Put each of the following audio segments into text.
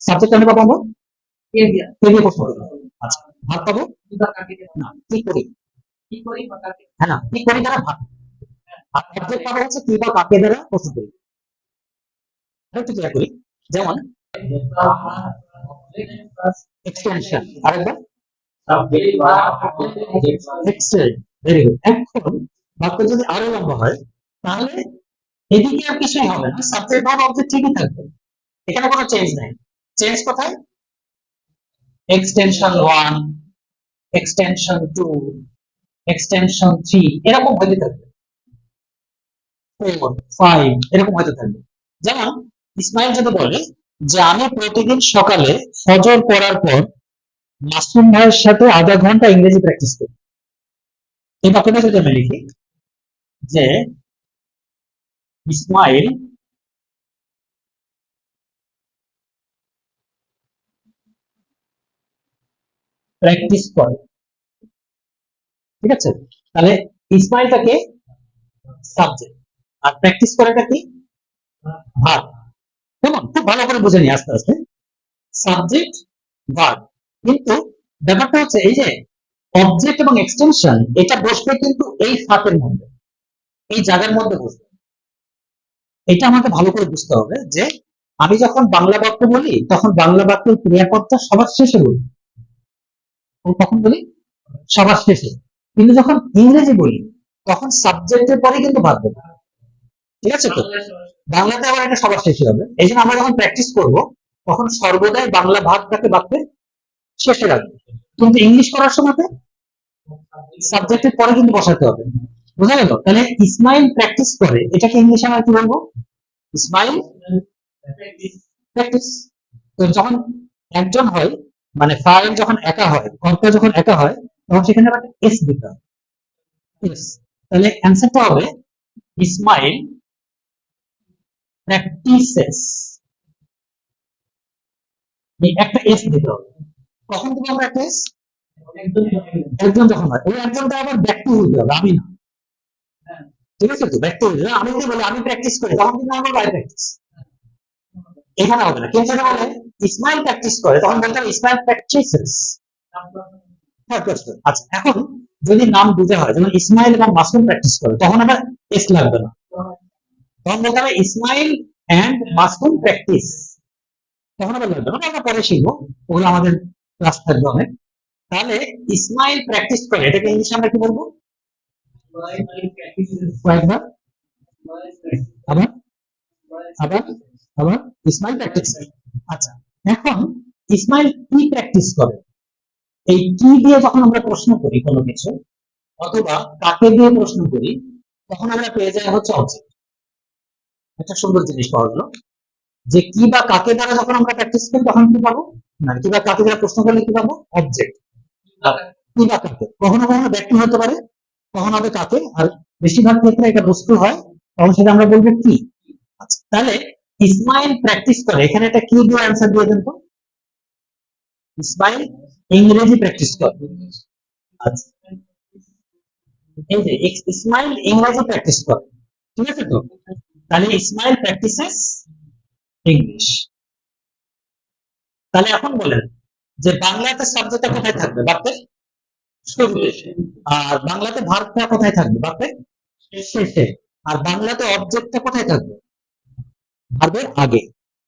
Subject আমি পাবো? আমরা প্রশ্ন আচ্ছা ভাত পাবো? না কি করি? হ্যাঁ না কি করি দ্বারা ভাত আর সাবজেক্ট পাবো হচ্ছে কি বা কাকে দ্বারা প্রশ্ন করি ক্লিয়ার করি। যেমন এক্সটেনশন আরেকবার। ভেরি গুড এখন বাক্য যদি আরও লম্বা হয় তাহলে এদিকে আর কিছুই হবে না। সাবজেক্ট ভাব অবজেক্ট ঠিকই থাকবে। এখানে কোনো চেঞ্জ নাই। চেঞ্জ কোথায়? Extension one extension two extension three এরকম হইতে থাকবে। ফোর ফাইভ এরকম হইতে থাকবে। যেমন, ইসমাইল যদি বলে যে আমি প্রতিদিন সকালে ফজর পড়ার পর মাসুম ভাইয়ের সাথে আধা ঘণ্টা ইংরেজি প্র্যাকটিস করি। এই বাক্যটা যদি আমি লিখি যে, ইসমাইল প্র্যাকটিস করে। ঠিক আছে? তাহলে ইসমাইলটাকে সাবজেক্ট আর প্র্যাকটিস করাটা কি? ভার্ব কেমন খুব ভালো করে বুঝে নি আস্তে আস্তে। সাবজেক্ট ভার্ব কিন্তু ব্যাপারটা হচ্ছে এই যে অবজেক্ট এবং এক্সটেনশন এটা বসবে কিন্তু এই ফাঁকের মধ্যে। এই জায়গার মধ্যে বসবে। এটা আমাকে ভালো করে বুঝতে হবে যে আমি যখন বাংলা বাক্য বলি, তখন বাংলা বাক্যের ক্রিয়াপদটা সবার শেষে বলি ও তখন বলি সবার শেষে। কিন্তু যখন ইংরেজি বলি তখন সাবজেক্টের পরে কিন্তু বাদ দেবো ঠিক আছে তো? বাংলাতে আবার এটা সবার শেষে হবে। এই জন্য আমরা যখন প্র্যাকটিস করব তখন সর্বদাই বাংলা ভাগটাকে বাক্যের শেষে রাখব। কিন্তু ইংলিশ করার সময় সাবজেক্টের পরে কিন্তু বসাতে হবে। বোঝা গেল? তাহলে ইসমাইল প্র্যাকটিস করে এটাকে ইংলিশে আমরা কি বলব? ইসমাইল প্র্যাকটিস তো যখন একজন হয় মানে ফাইল যখন একা হয় কর্তা যখন একা হয়, তখন সেখানে আবার এস দিতে হবে Yes. তাহলে অ্যান্সারটা হবে ইসমাইল প্র্যাকটিসেস একটা এস দিতে হবে। কখন দেবো আমরা একটা এস একজন যখন হয়, ওই একজনটা আবার ব্যক্তি হইতে হবে, আমি না। ঠিক আছে তো? ব্যক্তি হইতে। আমি যদি বলি, আমি প্র্যাকটিস করি, তখন কিন্তু আমার বাই প্র্যাকটিস এখানে হবে না। কিন্তু যদি বলে ইসমাইল প্র্যাকটিস করে তখন বলতে হবে ইসমাইল প্র্যাকটিসেস আচ্ছা এখন যদি নাম বুঝে হয় যেমন ইসমাইল এবং মাসুম প্র্যাকটিস করে তখন আবার এস লাগবে না। তখন বলতে হবে ইসমাইল অ্যান্ড মাসুম প্র্যাকটিস তখন আবার লাগবে না। আমরা পরে শিখব। ওগুলো আমাদের ক্লাস থাকবে অনেক। তাহলে ইসমাইল প্র্যাকটিস করে এটাকে ইংলিশে আমরা কি বলব? কয়েকবার। আবার? আবার? আবার ইসমাইল প্র্যাকটিস আচ্ছা এখন ইসমাইল কি প্র্যাকটিস করে? এই কি দিয়ে যখন আমরা প্রশ্ন করি কোনো কিছু, অথবা কাকে দিয়ে প্রশ্ন করি, তখন আমরা পেয়ে যাই হচ্ছে অবজেক্ট একটা সুন্দর জিনিস পাওয়া গেল যে কি বা কাকে দ্বারা যখন আমরা প্র্যাকটিস করি, তখন কি পাবো? না, কি বা কাকে দ্বারা প্রশ্ন করলে কি পাবো? অবজেক্ট কি বা কাকে? কখনো কখনো ব্যক্তি হতে পারে, কখনো হবে কাকে। আর বেশিরভাগ ক্ষেত্রে এটা বস্তু হয়, তখন সেটা আমরা বলব কি? আচ্ছা তাহলে ইসমাইল প্র্যাকটিস করে। এখানে একটা কি দিয়ে অ্যান্সার দিয়ে দেন তো। ইসমাইল ইংরেজি প্র্যাকটিস করে। আচ্ছা। ইসমাইল ইংরেজি প্র্যাকটিস করে। ঠিক আছে তো? তাহলে ইসমাইল প্র্যাকটিসেস ইংলিশ তাহলে এখন বলেন যে বাংলাতে সাবজেক্টটা কোথায় থাকবে শুরুতে আর বাংলাতে ভার্বটা কোথায় থাকবে বাক্যের শেষে। আর বাংলাতে অবজেক্টটা কোথায় থাকবে? ভার্বের আগে।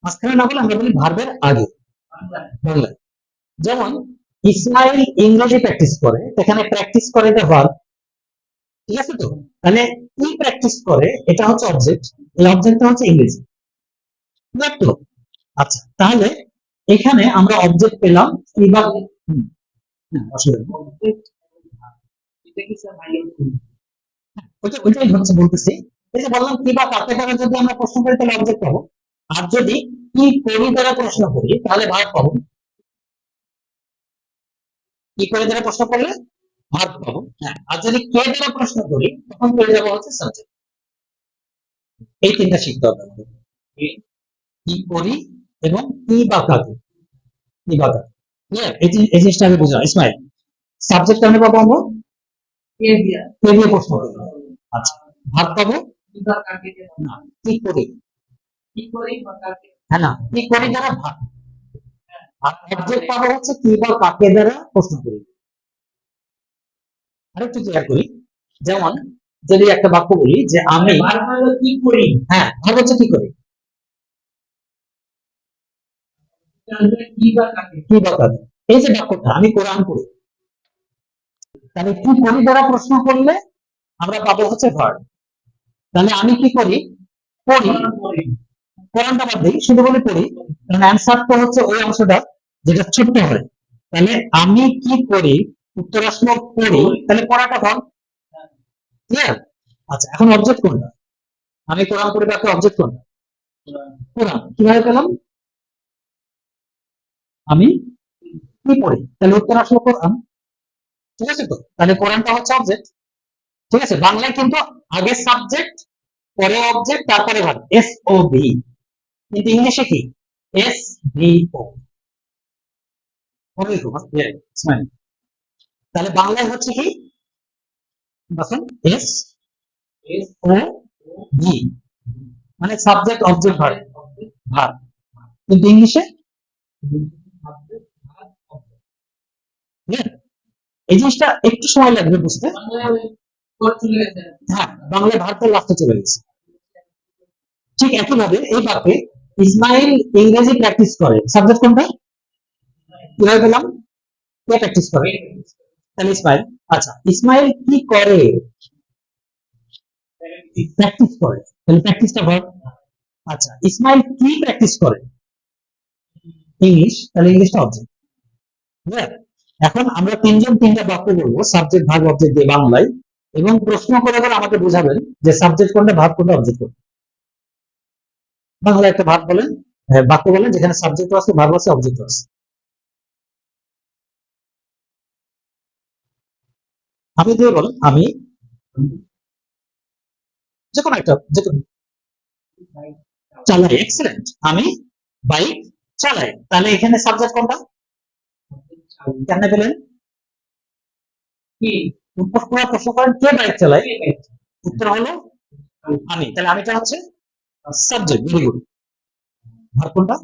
মাঝখানে না বলে আমরা বলি ভার্বের আগে। বাংলায়। যেমন ইসমাইল ইংরেজি প্র্যাকটিস করে সেখানে প্র্যাকটিস করে এটা ভার্ব ঠিক আছে তো? তাহলে কি প্র্যাকটিস করে এটা হচ্ছে অবজেক্ট এই অবজেক্টটা হচ্ছে ইংরেজি। তো? আচ্ছা তাহলে এখানে আমরা অবজেক্ট পেলাম কি বা হ্যাঁ, ওইটাই হচ্ছে বলতেছি। এই যে বললাম কি বা কাকে দ্বারা যদি আমরা প্রশ্ন করি তাহলে অবজেক্ট পাবো। আর যদি কি করি দ্বারা প্রশ্ন করি তাহলে ভাগ পাবো। কি করে দ্বারা প্রশ্ন করলে? ভাগ পাবো। হ্যাঁ আর যদি কে দ্বারা প্রশ্ন করি তখন পেয়ে যাব হচ্ছে সাবজেক্ট এই তিনটা শিখতে হবে আমাদের। কি- করি এবং কি বা কাকে। কি বা কাকে? এই জিনিসটা আগে বুঝলাম। ইসমাইল সাবজেক্ট আমি পাবো আমরা? কে দিয়া। প্রশ্ন করব? আচ্ছা ভাগ পাবো। না কি করি? কি করি হ্যাঁ না কি করি দ্বারা ভাগ? আর অবজেক্ট পাবো হচ্ছে কি বা কাকে দ্বারা প্রশ্ন করি? আরেকটু ক্লিয়ার করি। যেমন যদি একটা বাক্য বলি যে আমি কি করি? হ্যাঁ ভাব হচ্ছে কি করি? কি বা কাকে? কি বা কাকে? এই যে বাক্যটা আমি কোরআন পড়ি। তাহলে কি করি দ্বারা প্রশ্ন করলে আমরা পাবো হচ্ছে ভার্ব তাহলে আমি কি করি? পড়ি। কোরআনটা বাদ দিই। শুধু বলে পড়ি। কারণ অ্যান্সার তো হচ্ছে ওই অংশটা যেটা ছোট্ট হয় তাহলে আমি কি করি? উত্তর আসলো পড়ি। তাহলে পড়াটা ভাব ক্লিয়ার আচ্ছা এখন অবজেক্ট কোনটা? আমি কোরআন পড়ি বাক্য অবজেক্ট কোনটা? কোরআন। কীভাবে পেলাম? আমি কি পড়ি? তাহলে উত্তর আসলো কোরআন। ঠিক আছে তো? তাহলে কোরআনটা হচ্ছে অবজেক্ট ঠিক আছে? বাংলায় কিন্তু আগে সাবজেক্ট পরে অবজেক্ট তারপরে ভাব এস ও ভি কিন্তু ইংলিশে কি? এস ভি ও তাহলে বাংলায় হচ্ছে কি? দেখেন এস ও ভি মানে সাবজেক্ট অবজেক্ট ভার্ব ভার্ব কিন্তু ইংলিশে? এই জিনিসটা একটু সময় লাগবে বুঝতে। হ্যাঁ বাংলা ভারতের লাস্টে চলে গেছে। ঠিক একইভাবে এই বাক্যে ইসমাইল ইংরেজি প্র্যাকটিস করে। সাবজেক্ট কোনটা? কীভাবে পেলাম? কে প্র্যাকটিস করে? তাহলে ইসমাইল। আচ্ছা ইসমাইল কি করে? প্র্যাকটিস করে। তাহলে প্র্যাকটিসটা ভার্ব আচ্ছা ইসমাইল কি প্র্যাকটিস করে? ইংলিশ তাহলে ইংলিশটা অবজেক্ট এখন আমরা তিনজন তিনটা বাক্য বলব। সাবজেক্ট ভার্ব অবজেক্ট দিয়ে বাংলায়। এবং প্রশ্ন করে করে আমাকে বোঝাবেন যে সাবজেক্ট কোনটা ভার্ব কোনটা অবজেক্ট কোনটা। বাংলা একটা ভার্ব বলেন হ্যাঁ, বাক্য বলেন যেখানে সাবজেক্ট আছে ভার্ব আছে অবজেক্ট আছে। আমি দিয়ে বলেন আমি যে কোনো একটা যে কোনো চালাই এক্সেলেন্ট আমি বাইক চালাই তাহলে এখানে সাবজেক্ট কোনটা? কেন পেলেন? কি? করার প্রশ্ন করেন কে বাইক চালায় উত্তর হলো আমি। তাহলে আমিটা হচ্ছে সাবজেক্ট ভেরি গুড আর কোনটা?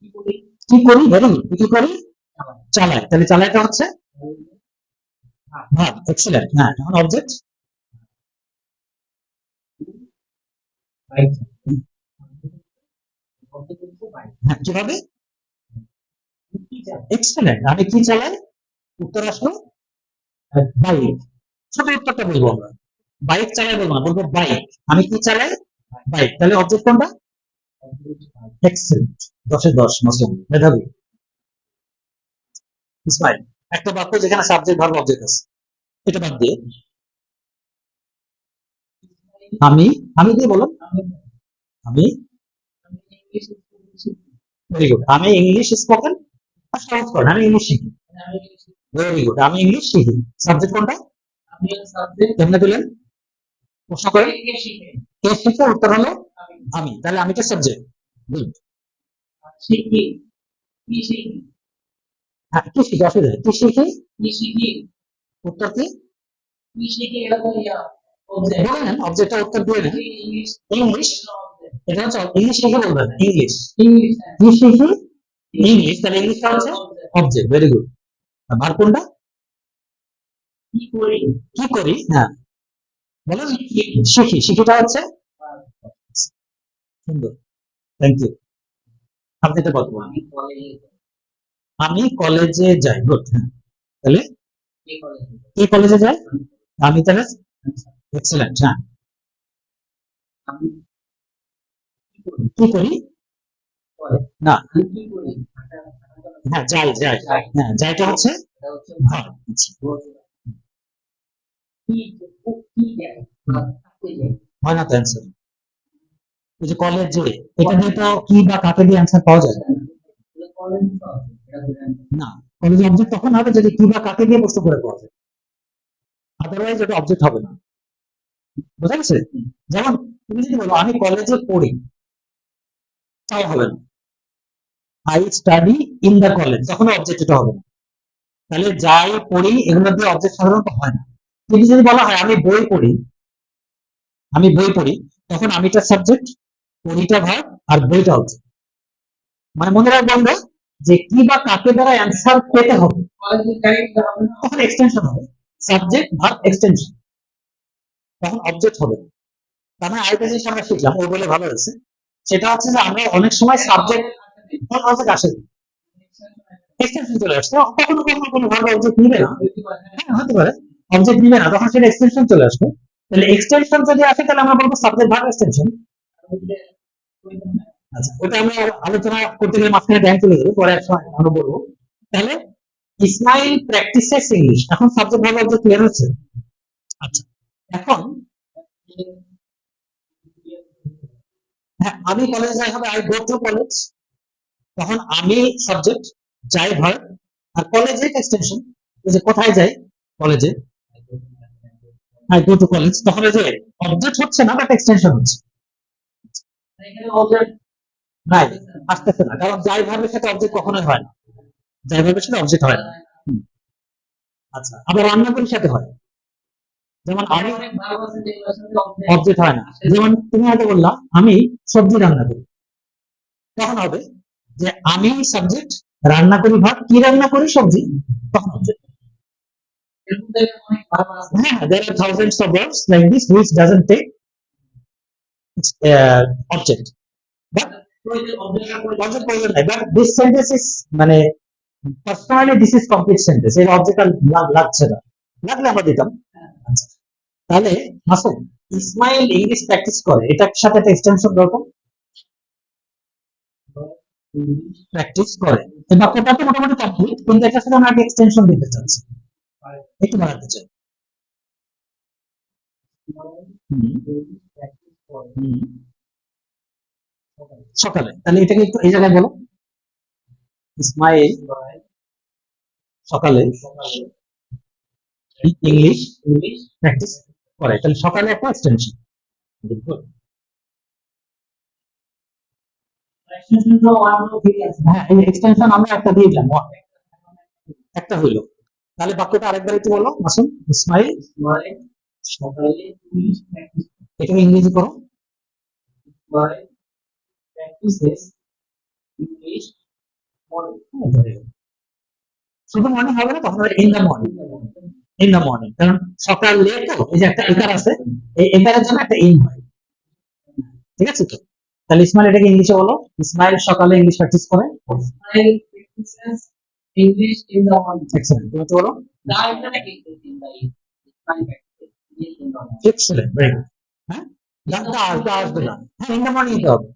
কি করি? করি কি করি? চালাই তাহলে চালাইটা হচ্ছে ভাব এক্সেলেন্ট হ্যাঁ এখন অবজেক্ট হ্যাঁ কীভাবে? এক্সেলেন্ট আমি কি চালাই? উত্তর আসলো? বাইক ছোট উত্তরটা বলব আমরা। বাইক চালাই বলব বলব বাইক আমি কি চালাই? বাইক তাহলে অবজেক্ট কোনটা? এক্সেলেন্ট দশে দশ, মাসুম। মেধাবী। ইসমাইল একটা বাক্য যেখানে সাবজেক্ট ভার্ব অবজেক্ট আছে। এটা বাদ দিয়ে। আমি? আমি দিয়ে বলুন আমি? আমি ইংলিশ স্পোকেন সহজ করেন আমি ইংলিশ শিখি। ভেরি গুড আমি ইংলিশ শিখি। সাবজেক্ট কোনটা? কেমনে দিলেন? প্রশ্ন করেন কে শিখে? উত্তর হলো আমি। তাহলে আমি তো সাবজেক্ট গুড শিখি। কি শিখি? হ্যাঁ কি শিখি? অসুবিধা কি শিখি? কি শিখি? উত্তর কি? কি শিখি? এটা ইয়া বলে নেন অবজেক্টটা উত্তর দিয়ে নেন। ইংলিশ ইংলিশ এটা হচ্ছে ইংলিশ শিখে বলবেন। ইংলিশ ইংলিশ কি শিখি? ইংলিশ তাহলে ইংলিশটা হচ্ছে অবজেক্ট ভেরি গুড আর কোনটা? কি করি? কি করি? হ্যাঁ। বলেন শিখি। শিখিটা হচ্ছে? সুন্দর। থ্যাংক ইউ আপনি এটা বলব আমি কলেজে আমি কলেজে যাই। গুড হ্যাঁ। তাহলে? কে কলেজে যাই? আমি তাহলে? এক্সেলেন্ট হ্যাঁ। কি করি? না। হাঁটা হ্যাঁ যাই যাই হ্যাঁ যাইটা হচ্ছে আচ্ছা। কি কি যায় থাকতে যায় হয় না তো অ্যান্সার ওই যে কলেজ যে এটা দিয়ে তো কি বা কাকে দিয়ে অ্যান্সার পাওয়া যায়? এটা কলেজ তো আছে এটা বুঝেন না কলেজ অবজেক্ট তখন হবে যদি কি বা কাকে দিয়ে প্রশ্ন করে পাওয়া যায়। আদারওয়াইজ এটা অবজেক্ট হবে না। বোঝা গেছে? যেমন তুমি যদি বলো আমি কলেজে পড়ি তাও হবে না। I study in the college তখন অবজেক্ট হবে তাহলে যাই পড়ি এগুলো দিয়ে অবজেক্ট সাধারণত হয় না। যদি বলা হয়, আমি বই পড়ি, আমি বই পড়ি, তখন আমিটা সাবজেক্ট পরিটা ভার আর বইটা মানে মনে যে কি বা কাকে দ্বারা অ্যান্সার পেতে হবে? তখন এক্সটেনশন হবে। সাবজেক্ট এক্সটেনশন তখন অবজেক্ট হবে। তার মানে জিনিস আমরা শিখলাম ও বলে ভালো হয়েছে। সেটা হচ্ছে যে আমরা অনেক সময় সাবজেক্ট আসে চলে আসছে। কখনো কখনো কোনো ভাবে অবজেক্ট হ্যাঁ সেটা এক্সটেনশন চলে আসবে। তাহলে এক্সটেনশন আসে আচ্ছা আলোচনা করতে গেলে মাঝখানে ব্যাংক চলে বলব। তাহলে ইসমাইল প্র্যাকটিসেস ইংলিশ এখন সাবজেক্ট ভাবে অবজেক্ট ক্লিয়ার হচ্ছে? আচ্ছা এখন হ্যাঁ আমি কলেজে যাই হবে আই গো টু কলেজ তখন আমি সাবজেক্ট যাই ভার আর কলেজে এক্সটেনশন যে কোথায় যাই? কলেজে আই গো টু কলেজ তখন এই যে অবজেক্ট হচ্ছে না বাট এক্সটেনশন হচ্ছে। নাই, আসতেছে না, কারণ যাই ভাবে সেটা অবজেক্ট কখনোই হয় না। যাই ভাবে সেটা অবজেক্ট হয় না। আচ্ছা আবার রান্নাগুলির সাথে হয়। যেমন আমি অবজেক্ট হয় না। যেমন তুমি হয়তো বললা, আমি সবজি রান্না করি। তখন হবে যে আমি সাবজেক্ট রান্না করি ভাত কি রান্না করি সবজি হ্যাঁ of which doesn't uh, মানে লাগছে না লাগলে দিতাম আচ্ছা তাহলে ইসমাইল ইংলিশ প্র্যাকটিস করে এটার সাথে একটা এক্সটেনশন দরকার প্র্যাকটিস করে। এই বাক্যটা তো মোটামুটি কিন্তু এটার সাথে আমরা এক্সটেনশন দিতে চাচ্ছি। একটু বাড়াতে চাই। সকালে। তাহলে এটাকে একটু এই জায়গায় বলো। সকালে। ইংলিশ ইংলিশ প্র্যাকটিস করে। তাহলে সকালে একটা এক্সটেনশন হ্যাঁ এক্সটেনশন আমরা একটা দিয়ে দিলাম। একটা হইল। তাহলে বাক্যটা আরেকবার একটু বলো ইসমাইল। ইংরেজি করো। শুধু হবে না, তখন in the morning in the morning কারণ সকালে তো এই যে একটা একার আছে, এই একারের জন্য একটা ইন হয়। ঠিক আছে তো? তাহলে ইসমাইল এটাকে ইংলিশে বলো। ইসমাইল সকালে ইংলিশ প্র্যাকটিস করে। practices English in the excellent তুমি তো বলো. এক্সেলেন্ট ভেরি গুড হ্যাঁ? দা দা দা আসবে না। হ্যাঁ ইন মর্নিং তো হবে।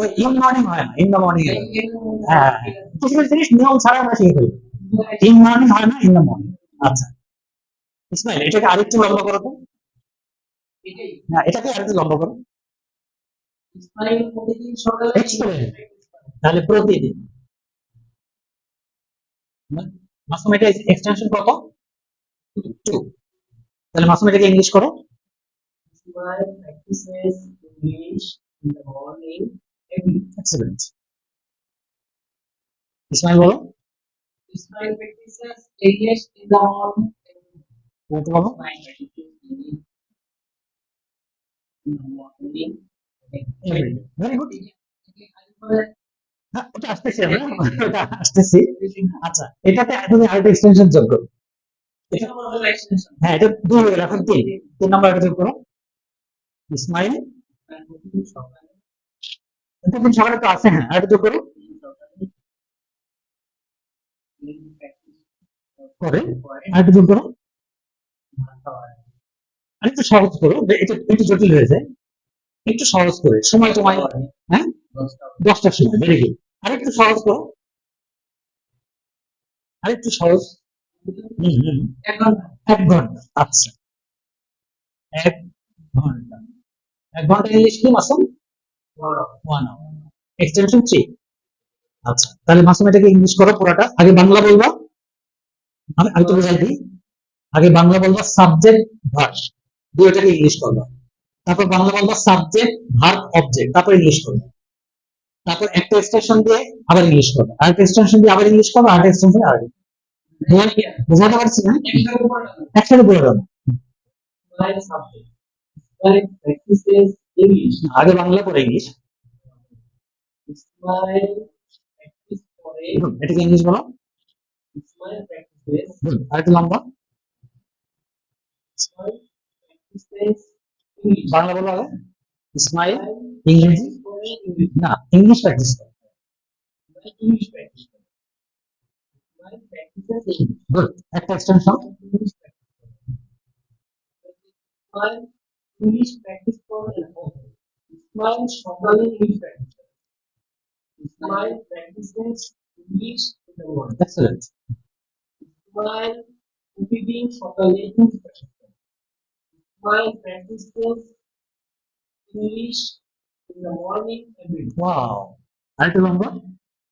ওই ইন মর্নিং হয় না ইন দ্য মর্নিং হ্যাঁ কিছু কিছু জিনিস নিয়ম ছাড়া আমরা শিখে ফেলি। ইন মর্নিং হয় না ইন দ্য মর্নিং আচ্ছা। ইসমাইল এটাকে আরেকটু লম্বা করো তো। হ্যাঁ এটাকে আরেকটু লম্বা করো Smile প্রতিদিন সকালে Excellent. তাহলে প্রতিদিন মাসুম এক্সটেনশন কত টু তাহলে মাসুম ইংলিশ করো ইসমাইল বলো in the morning every তুমি তো বলো in the morning very good হ্যাঁ ওটা আসতেছি আমরা। আসতেছি। আচ্ছা এটাতে তুমি আরেকটা এক্সটেনশন যোগ করো। হ্যাঁ এটা দুই হয়ে এখন তিন। তিন নম্বর এটা যোগ করো। ইসমাইল প্রতিদিন সকালে এটা দিন সকালে তো আছে হ্যাঁ আরেকটা যোগ করো। করে আরেকটা যোগ করো। আরেকটু সহজ করো এটা একটু জটিল হয়ে যায়। একটু সহজ করে সময় তোমায় হ্যাঁ দশটার সময় ভেরি গুড আরেকটু সহজ করো। আরেকটু সহজ। হুম হুম এক ঘণ্টা। আচ্ছা। এক ঘণ্টা। এক ঘণ্টা ইংলিশ কি Masum? One hour extension three আচ্ছা তাহলে মাসুম এটাকে ইংলিশ করো পুরাটা। আগে বাংলা বলবা। আমি আমি তো বোঝাই দিই। আগে বাংলা বলবা সাবজেক্ট ভার্ব দিয়ে ওটাকে ইংলিশ করবা। তারপর বাংলা বলবা সাবজেক্ট ভার্ব অবজেক্ট তারপর ইংলিশ করবা। তারপর একটা এক্সটেনশন দিয়ে আবার ইংলিশ করবা। আরেকটা এক্সটেনশন দিয়ে আবার ইংলিশ করবা আরেকটা এক্সটেনশন দিয়ে আবার বোঝাতে পারছি না? একসাথে বলে Ismail আগে বাংলা পরে ইংলিশ এটাকে ইংলিশ বলো। হুম, লম্বা. বাংলা বলো আগে ইসমাইল Ismail ইংরেজি করে English. না ইংলিশ প্র্যাকটিস করো Ismail English practice করে। Ismail practices English. গুড একটা এক্সটেনশন English practice করে। Ismail English practice করে Ismail সকালে English practice করে। Ismail practices English in the morning. Excellent Ismail প্রতিদিন সকালে English practice practices English in the morning every day. Wow আরেকটু লম্বা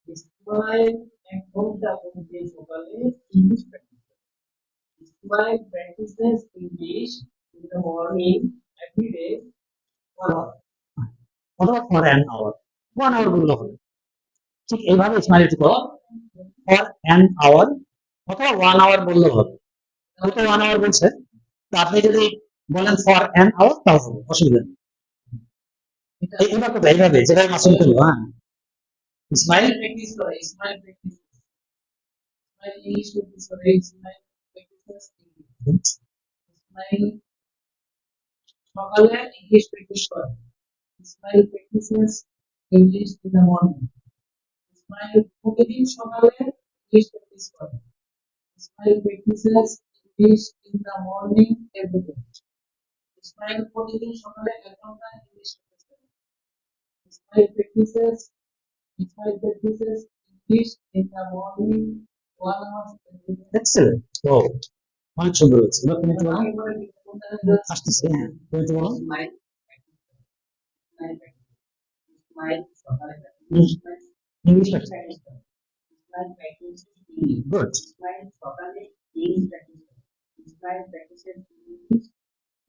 ইসমাইল এক ঘণ্টা প্রতিদিন সকালে English practice practices English in the morning every day অথবা for an hour one hour বললে হবে ঠিক এইভাবে ইসমাইল একটু করো ফর অ্যান আওয়ার অথবা ওয়ান আওয়ার বললে হবে ওটা ওয়ান আওয়ার বলছে তো আপনি যদি বলেন ফর অ্যান আওয়ার তাও হবে অসুবিধা নেই। এই- এবার কোথায় এইভাবে যেভাবে মাসুম করল হ্যাঁ। ইসমাইল ইসমাইল প্র্যাকটিস করে Ismail practice Ismail English practice করে ইসমাইল প্র্যাকটিসেস ইংলিশ ইসমাইল সকালে ইংলিশ প্র্যাকটিস করে। Ismail practices English in the morning Ismail প্রতিদিন সকালে ইংলিশ প্র্যাকটিস করে। Ismail practices English in the morning everyday Ismail প্রতিদিন সকালে এক ঘণ্টা ইংলিশ প্র্যাকটিস করে Ismail practices Ismail practices English in the morning one hour everyday excellent ও অনেক সুন্দর হয়েছে এবার তুমি একটু বলো আসতেছে হ্যাঁ তুমি একটু বলো Smile. Smile. Smile. হুম। English Smile practice English. Good Smile সকালে English practice. Smile practices English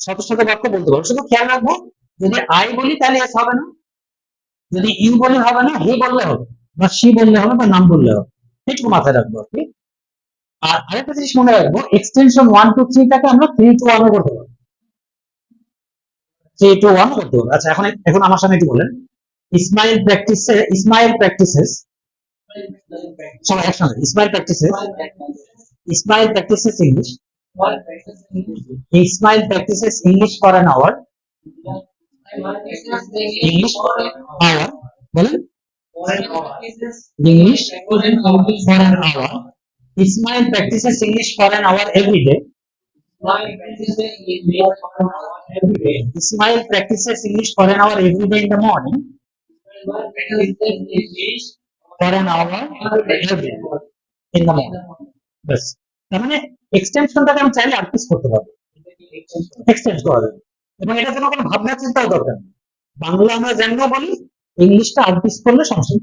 শত শত বাক্য বলতে পারব শুধু খেয়াল রাখব, যদি আই বলি তাহলে এস হবে না। যদি ইউ বলে হবে না, হে বললে হবে, বা সি বললে হবে, বা নাম বললে হবে। একটু মাথায় রাখব আর কি। আর আরেকটা জিনিস মনে রাখব এক্সটেনশন ওয়ান টু থ্রিটাকে আমরা থ্রি টু ওয়ানও করতে পারব। থ্রি টু ওয়ান করতে পারব। আচ্ছা এখন এখন আমার সামনে একটু বলেন। ইসমাইল প্র্যাকটিসে ইসমাইল প্র্যাকটিসেস. সবাই একসঙ্গে Ismail practices Ismail practices English Smile practice English. Smile practices English for an hour Smile practice English for an hour বলেন for an hour. English For an hour. For an hour Smile practices English for an hour every day Smile practices English for an hour every day. Smile practices English for an hour every day in the morning Smile practices English for an hour every day in the morning ব্যাস তার মানে এক্সটেনশনটাকে আমি চাইলে আর্টিস করতে পারব। Extend করা যাবে। এবং এটার জন্য কোনো ভাবনা চিন্তাও দরকার নেই। বাংলা আমরা জানলেও বলি ইংলিশটা আর্টিস করলে সমস্যা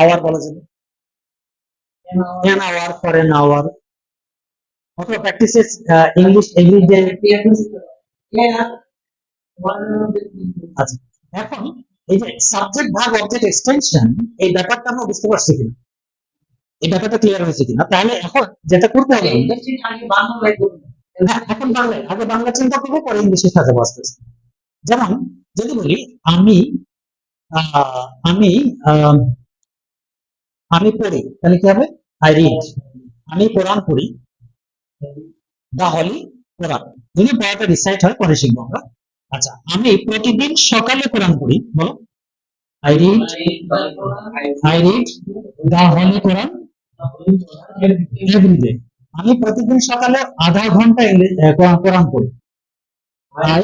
আওয়ার বলা আওয়ার ফর আওয়ার অথবা প্র্যাকটিসেস ইংলিশ এভরি ডে এখন এই যে সাবজেক্ট ভাগ অবজেক্ট এক্সটেনশন এই ব্যাপারটা আমরা বুঝতে পারছি কিনা? এই ব্যাপারটা ক্লিয়ার হয়েছে কিনা? তাহলে এখন যেটা করতে হবে হ্যাঁ, এখন বাংলায় আগে বাংলা চিন্তা করব পরে ইংলিশে সাজাবো আস্তে আস্তে। যেমন যদি বলি আমি আহ, আমি আমি পড়ি তাহলে কি হবে? আই রিড আমি কোরআন পড়ি দা হলি কোরআন যদি পড়াটা রিসাইট হয় পরে শিখব আমরা। আচ্ছা আমি প্রতিদিন সকালে কোরআন পড়ি, বলো। I read I read the holy Quran everyday আমি প্রতিদিন সকালে আধা ঘণ্টা কোরআন পড়ি। I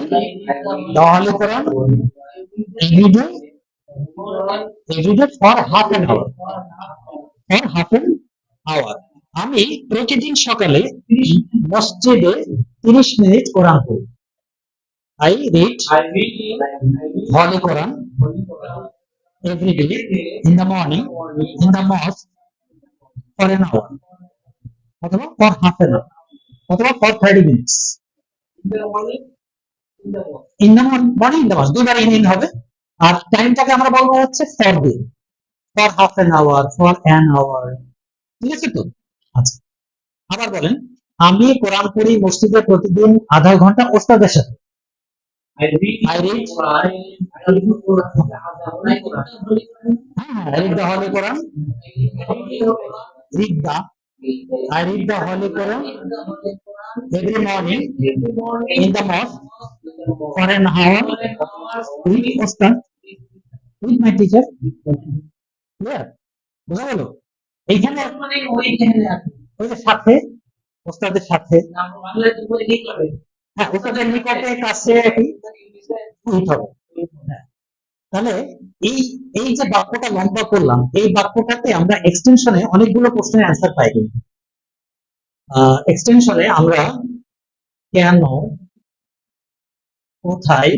the holy Quran everyday everyday for half an hour for half an hour আমি প্রতিদিন সকালে মসজিদে তিরিশ মিনিট কোরআন পড়ি। I read I read in holy Quran every day in the morning in the mosque for an hour অথবা for half an hour অথবা for thirty minutes in the morning, in the morning. The morning in in হবে। আর টাইমটাকে আমরা বলব হচ্ছে for day for half an hour for an hour ঠিক আছে তো? আচ্ছা। আবার বলেন আমি কোরআন পড়ি মসজিদে প্রতিদিন আধা ঘণ্টা ওস্তাদের সাথে। এইখানে সাথে ওস্তাদের সাথে। হ্যাঁ ওস্তাদের নিকটে কাছে হবে। হ্যাঁ। তাহলে এই এই যে বাক্যটা লম্বা করলাম এই বাক্যটাতে আমরা এক্সটেনশনে অনেকগুলো প্রশ্নের অ্যান্সার পাই কিন্তু। এক্সটেনশনে আমরা কেন কোথায়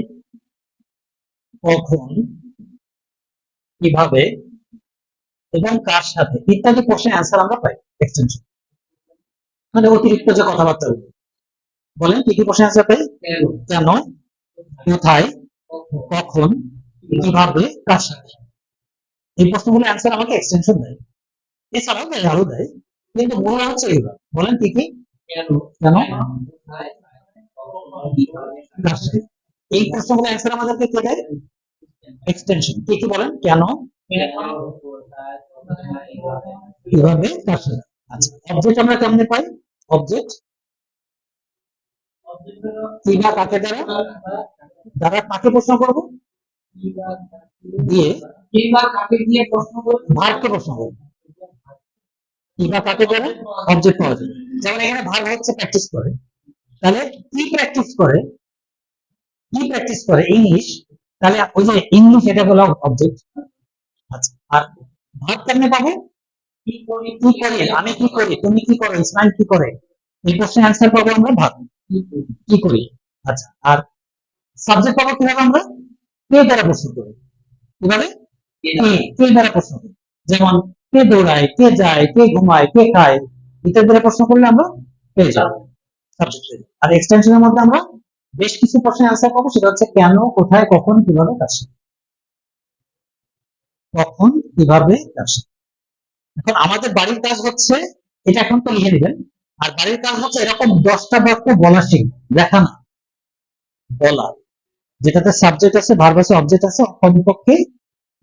কখন কীভাবে এবং কার সাথে ইত্যাদি প্রশ্নের অ্যান্সার আমরা পাই এক্সটেনশন মানে অতিরিক্ত যে কথাবার্তা বলেন কি কি প্রশ্ন অ্যান্সার পাই কেন? কোথায়? কখন? কীভাবে? কার সাথে? এই প্রশ্নগুলো অ্যান্সার আমাকে এক্সটেনশন দেয়। এছাড়াও দেয় আরও দেয়। কিন্তু মনে হচ্ছে এগুলো বলেন কি কি? কেন? এই প্রশ্নগুলো অ্যান্সার আমাদেরকে কে দেয়? এক্সটেনশন কি কি বলেন? কেন? কীভাবে? কার সাথে? আচ্ছা অবজেক্ট আমরা কেমনে পাই? অবজেক্ট কিবা কাকে দ্বারা দ্বারা কাকে প্রশ্ন করব? দিয়ে। কিংবা কাকে দিয়ে প্রশ্ন করবে? ভারকে প্রশ্ন করব। কিবা কাকে দ্বারা অবজেক্ট পাওয়া যায় যেমন এখানে ভার হচ্ছে প্র্যাকটিস করে। তাহলে কি প্র্যাকটিস করে? কি প্র্যাকটিস করে? ইংলিশ তাহলে ওই যে ইংলিশ এটা হলো অবজেক্ট আচ্ছা আর ভার কেমনে পাবো? কি করি? কি করি? আমি কি করি? তুমি কি করো? ইসমাইল কি করে? এই প্রশ্নের অ্যান্সার পাবো আমরা ভাব কি করি? আচ্ছা আর সাবজেক্ট পাবো কীভাবে আমরা? কে দ্বারা প্রশ্ন করি। কীভাবে? কে দ্বারা প্রশ্ন করি। যেমন কে দৌড়ায় কে যায় কে ঘুমায় কে খায়, ইত্যাদি দ্বারা প্রশ্ন করলে আমরা পেয়ে যাব। আর এক্সটেনশনের মধ্যে আমরা বেশ কিছু প্রশ্নের অ্যান্সার পাবো, সেটা হচ্ছে কেন, কোথায়, কখন, কীভাবে সাথে। কখন, কীভাবে, কার এখন আমাদের বাড়ির কাজ হচ্ছে, এটা এখন তো লিখে নেবেন আর বাড়ির কাজ হচ্ছে এরকম দশটা বাক্য বলা শিখ লেখা না। বলা। যেটাতে সাবজেক্ট আছে ভার্ব আছে অবজেক্ট আছে কমপক্ষে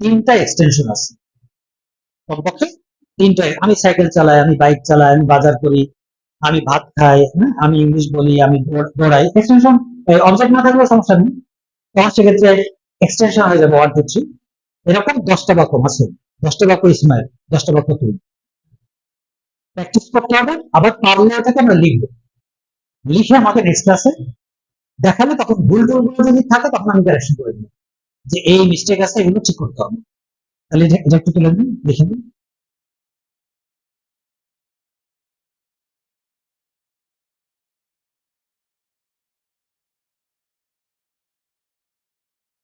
তিনটা এক্সটেনশন আছে। কমপক্ষে তিনটা। আমি সাইকেল চালাই আমি বাইক চালাই আমি বাজার করি আমি ভাত খাই হ্যাঁ, আমি ইংলিশ বলি আমি দৌড়- দৌড়াই। এক্সটেনশন অবজেক্ট না থাকলেও সমস্যা নেই। তখন সেক্ষেত্রে এক্সটেনশন হয়ে যাবে ওয়ান টু থ্রি এরকম দশটা বাক্য আছে। দশটা বাক্য ইসমাইল দশটা বাক্য তুই। প্র্যাকটিস করতে হবে, আবার পারলে ওটাকে আমরা লিখব। লিখে আমাকে নেক্সট ক্লাসে দেখালে তখন ভুল টুলগুলো যদি থাকে, তখন আমি কারেকশন করে দিই যে এই মিস্টেক আছে, এগুলো ঠিক করতে হবে। তাহলে এটা একটু তুলে দিন লিখে দিন